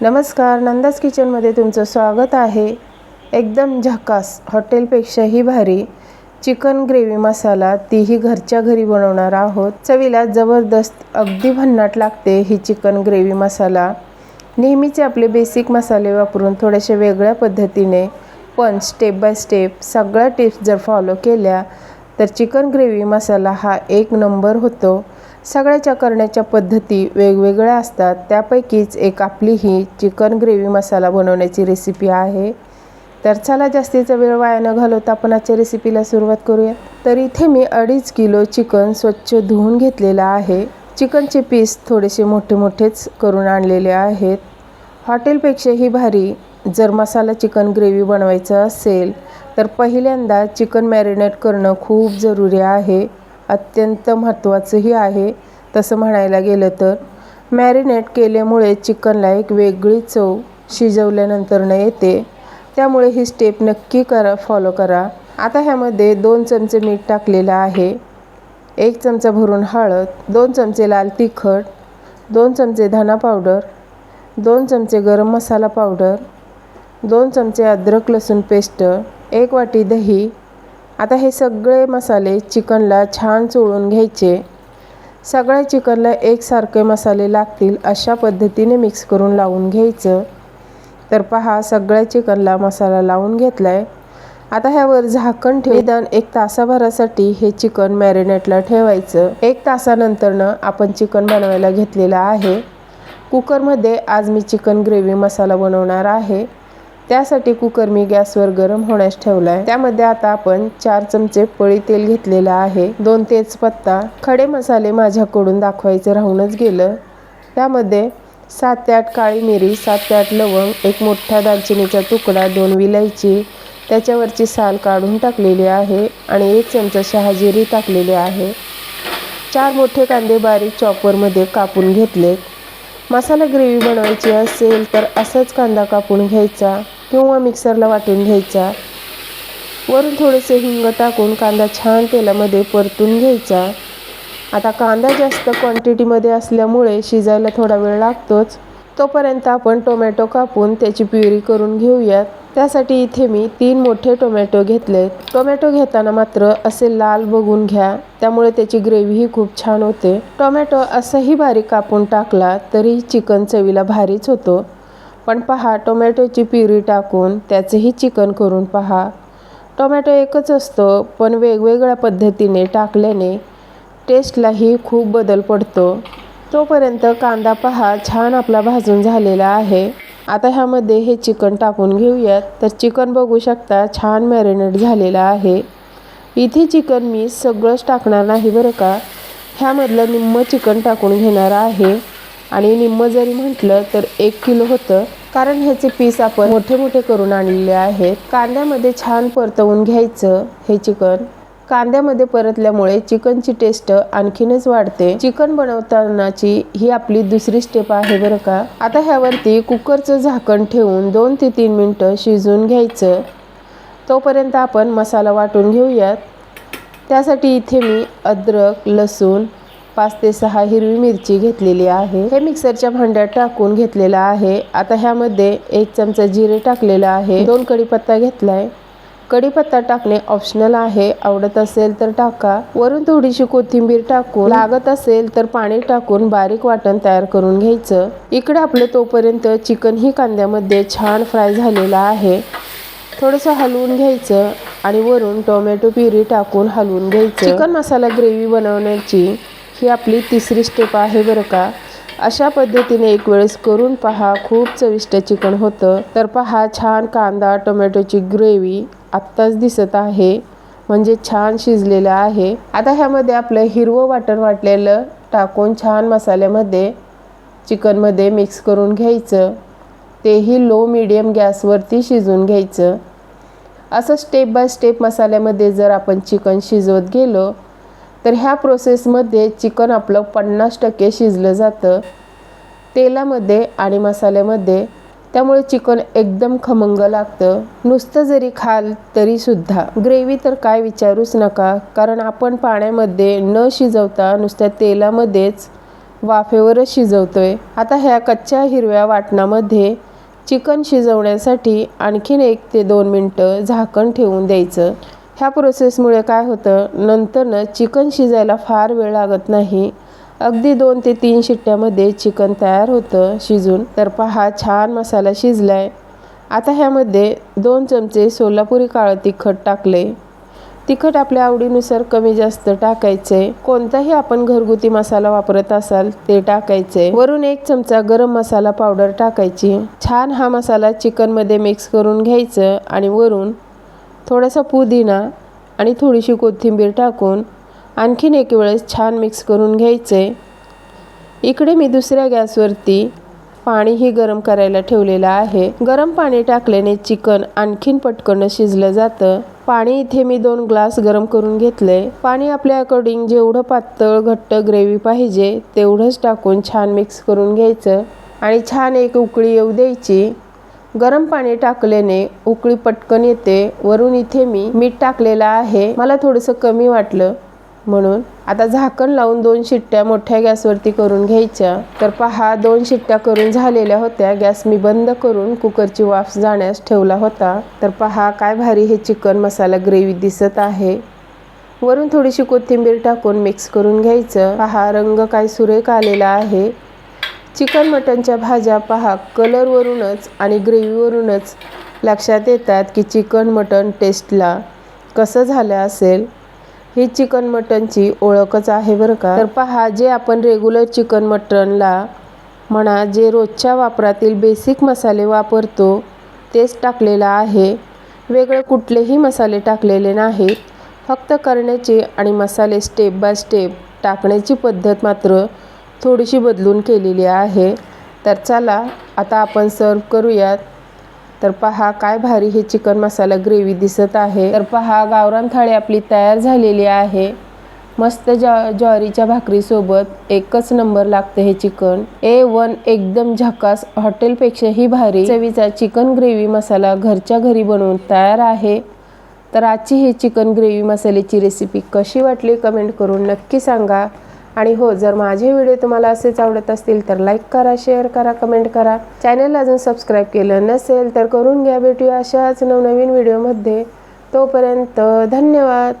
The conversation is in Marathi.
नमस्कार नंदास किचनमध्ये तुमचं स्वागत आहे. एकदम झकास हॉटेलपेक्षाही भारी. चिकन ग्रेव्ही मसाला तीही घरच्या घरी बनवणार आहोत. चवीला जबरदस्त अगदी भन्नाट लागते ही चिकन ग्रेव्ही मसाला. नेहमीचे आपले बेसिक मसाले वापरून थोड्याशा वेगळ्या पद्धतीने पण स्टेप बाय स्टेप सगळ्या टिप्स जर फॉलो केल्या तर चिकन ग्रेव्ही मसाला हा एक नंबर होतो. सगळ्याच्या करण्याच्या पद्धती वेगवेगळ्या असतात. त्यापैकीच एक आपली ही चिकन ग्रेव्ही मसाला बनवण्याची रेसिपी आहे. तर चला जास्तीचा वेळ वाया न घालवता आपण आजच्या रेसिपीला सुरुवात करूया. तर इथे मी अडीच किलो चिकन स्वच्छ धुवून घेतलेलं आहे. चिकनचे पीस थोडेसे मोठे मोठेच करून आणलेले आहेत. हॉटेलपेक्षाही भारी जर मसाला चिकन ग्रेव्ही बनवायचं असेल तर पहिल्यांदा चिकन मॅरिनेट करणं खूप जरुरी आहे. अत्यंत महत्त्वाचंही आहे. तसं म्हणायला गेलं तर मॅरिनेट केल्यामुळे चिकनला एक वेगळी चव शिजवल्यानंतर न येते. त्यामुळे ही स्टेप नक्की करा फॉलो करा. आता ह्यामध्ये दोन चमचे मीठ टाकलेलं आहे. एक चमचा भरून हळद दोन चमचे लाल तिखट दोन चमचे धना पावडर दोन चमचे गरम मसाला पावडर दोन चमचे अद्रक लसूण पेस्ट एक वाटी दही आता हे सगळे मसाले चिकनला छान चोळून घ्यायचे. सगळ्या चिकनला एकसारखे मसाले लागतील अशा पद्धतीने मिक्स करून लावून घ्यायचं. तर पहा सगळ्या चिकनला मसाला लावून घेतला आहे आता ह्यावर झाकण ठेव निदान एक तासाभरासाठी हे चिकन मॅरिनेटला ठेवायचं. एक तासानंतरनं आपण चिकन बनवायला घेतलेलं आहे. कुकरमध्ये आज मी चिकन ग्रेव्ही मसाला बनवणार आहे. त्यासाठी कुकर मी गॅसवर गरम होण्यास ठेवला आहे त्यामध्ये आता आपण चार चमचे पळी तेल घेतलेलं आहे. दोन तेजपत्ता खडे मसाले माझ्याकडून दाखवायचं राहूनच गेलं. त्यामध्ये सात ते आठ काळी मिरी सात ते आठ लवंग एक मोठा दालचिनीचा तुकडा दोन विलायची त्याच्यावरची साल काढून टाकलेली आहे आणि एक चमचा शहाजिरी टाकलेली आहे. चार मोठे कांदे बारीक चॉपरमध्ये कापून घेतलेत. मसाला ग्रेव्ही बनवायची असेल तर असाच कांदा कापून घ्यायचा. किंवा मिक्सरला वाटून घ्यायचा. वरून थोडेसे हिंग टाकून कांदा छान तेलामध्ये परतून घ्यायचा. आता कांदा जास्त क्वांटिटीमध्ये असल्यामुळे शिजायला थोडा वेळ लागतोच. तोपर्यंत आपण टोमॅटो कापून त्याची प्युरी करून घेऊयात. त्यासाठी इथे मी तीन मोठे टोमॅटो घेतले टोमॅटो घेताना मात्र असे लाल बघून घ्या त्यामुळे त्याची ग्रेव्हीही खूप छान होते. टोमॅटो असंही बारीक कापून टाकला तरी चिकन चवीला भारीच होतो. पण पहा टोमॅटोची प्युरी टाकून त्याचंही चिकन करून पहा. टोमॅटो एकच असतो पण वेगवेगळ्या पद्धतीने टाकल्याने टेस्टलाही खूप बदल पडतो. तोपर्यंत कांदा पहा छान आपला भाजून झालेला आहे. आता ह्यामध्ये हे चिकन टाकून घेऊयात. तर चिकन बघू शकता छान मॅरिनेट झालेलं आहे. इथे चिकन मी सगळंच टाकणार नाही बरं का. ह्यामधलं निम्म चिकन टाकून घेणार आहे. आणि निम्म जरी म्हटलं तर एक किलो होतं. कारण ह्याचे पीस आपण मोठे मोठे करून आणलेले आहेत. कांद्यामध्ये छान परतवून घ्यायचं हे चिकन. कांद्यामध्ये परतल्यामुळे चिकनची टेस्ट आणखीनच वाढते. चिकन बनवतानाची ही आपली दुसरी स्टेप आहे बरं का. आता ह्यावरती कुकरचं झाकण ठेवून दोन ते तीन मिनटं शिजवून घ्यायचं. तोपर्यंत आपण मसाला वाटून घेऊयात. त्यासाठी इथे मी अद्रक लसूण पाच ते सहा हिरवी मिरची घेतलेली आहे. हे मिक्सरच्या भांड्यात टाकून घेतलेलं आहे. आता ह्यामध्ये एक चमचा जिरे टाकलेला आहे. दोन कढीपत्ता घेतलाय. कढीपत्ता टाकणे ऑप्शनल आहे. आवडत असेल तर टाका. वरून थोडीशी कोथिंबीर टाकून लागत असेल तर पाणी टाकून बारीक वाटण तयार करून घ्यायचं. इकडे आपलं तोपर्यंत चिकन ही कांद्यामध्ये छान फ्राय झालेलं आहे. थोडंसं हलवून घ्यायचं आणि वरून टोमॅटो प्युरी टाकून हलवून घ्यायचं. चिकन मसाला ग्रेव्ही बनवण्याची ही आपली तिसरी स्टेप आहे बरं का. अशा पद्धतीने एक वेळेस करून पहा खूप चविष्ट चिकन होतं. तर पहा छान कांदा टोमॅटोची ग्रेव्ही आत्ताच दिसत आहे. म्हणजे छान शिजलेलं आहे. आता ह्यामध्ये आपलं हिरवं वाटण वाटलेलं टाकून छान मसाल्यामध्ये चिकनमध्ये मिक्स करून घ्यायचं. तेही लो मिडियम गॅसवरती शिजून घ्यायचं. असं स्टेप बाय स्टेप मसाल्यामध्ये जर आपण चिकन शिजवत गेलो तर ह्या प्रोसेसमध्ये चिकन आपलं पन्नास टक्के शिजलं जातं. तेलामध्ये आणि मसाल्यामध्ये. त्यामुळे चिकन एकदम खमंग लागतं. नुसतं जरी खाल तरीसुद्धा. ग्रेव्ही तर काय विचारूच नका. कारण आपण पाण्यामध्ये न शिजवता नुसत्या तेलामध्येच वाफेवरच शिजवतो आहे आता ह्या कच्च्या हिरव्या वाटणामध्ये चिकन शिजवण्यासाठी आणखीन एक ते दोन मिनटं झाकण ठेवून द्यायचं. ह्या प्रोसेसमुळे काय होतं? नंतरनं चिकन शिजायला फार वेळ लागत नाही. अगदी दोन ते तीन शिट्ट्यामध्ये चिकन तयार होतं शिजून. तर पहा छान मसाला शिजलाय. आता ह्यामध्ये दोन चमचे सोलापुरी काळं तिखट टाकले. तिखट आपल्या आवडीनुसार कमी जास्त टाकायचे. कोणताही आपण घरगुती मसाला वापरत असाल ते टाकायचे. वरून एक चमचा गरम मसाला पावडर टाकायची. छान हा मसाला चिकनमध्ये मिक्स करून घ्यायचं आणि वरून थोडासा पुदिना आणि थोडीशी कोथिंबीर टाकून आणखीन एक वेळेस छान मिक्स करून घ्यायचे. इकडे मी दुसऱ्या गॅसवरती पाणीही गरम करायला ठेवलेलं आहे. गरम पाणी टाकल्याने चिकन आणखीन पटकन शिजलं जातं. पाणी इथे मी दोन ग्लास गरम करून घेतले. पाणी आपल्या अकॉर्डिंग जेवढं पातळ घट्ट ग्रेव्ही पाहिजे तेवढंच टाकून छान मिक्स करून घ्यायचं. आणि छान एक उकळी येऊ द्यायची. गरम पाणी टाकल्याने उकळी पटकन येते. वरून इथे मी मीठ टाकलेलं आहे. मला थोडंसं कमी वाटलं म्हणून. आता झाकण लावून दोन शिट्ट्या मोठ्या गॅसवरती करून घ्यायच्या. तर पहा दोन शिट्ट्या करून झालेल्या होत्या. गॅस मी बंद करून कुकरची वाफ जाण्यास ठेवला होता. तर पहा काय भारी हे चिकन मसाला ग्रेव्ही दिसत आहे. वरून थोडीशी कोथिंबीर टाकून मिक्स करून घ्यायचं. पहा रंग काय सुरेख आलेला आहे. चिकन मटनच्या भाज्या पहा. कलरवरूनच आणि ग्रेव्हीवरूनच लक्षात येतात की चिकन मटन टेस्टला कसं झालं असेल? ही चिकन मटनची ओळखच आहे बरं का? तर पहा जे आपण रेग्युलर चिकन मटनला म्हणा जे रोजच्या वापरातील बेसिक मसाले वापरतो तेच टाकलेलं आहे. वेगळे कुठलेही मसाले टाकलेले नाहीत. फक्त करण्याची आणि मसाले स्टेप बाय स्टेप टाकण्याची पद्धत मात्र थोडीशी बदलून केलेली आहे. तर चला आता आपण सर्व करूयात. तर पहा काय भारी हे चिकन मसाला ग्रेव्ही दिसत आहे. तर पहा गावरान थाळी आपली तयार झालेली आहे. मस्त ज्वा ज्वारीच्या भाकरीसोबत एकच नंबर लागतं हे चिकन. ए वन एकदम झकास हॉटेलपेक्षाही भारी. चवीचा चिकन ग्रेव्ही मसाला घरच्या घरी बनवून तयार आहे. तर आजची ही चिकन ग्रेव्ही मसाल्याची रेसिपी कशी वाटली कमेंट करून नक्की सांगा. आणि हो जर माझे व्हिडिओ तुम्हाला असेच आवडत असतील तर लाईक करा शेअर करा कमेंट करा. चॅनल अजून सबस्क्राईब केलं नसेल तर करून घ्या भेटूया अशाच नवनवीन व्हिडिओमध्ये तोपर्यंत धन्यवाद.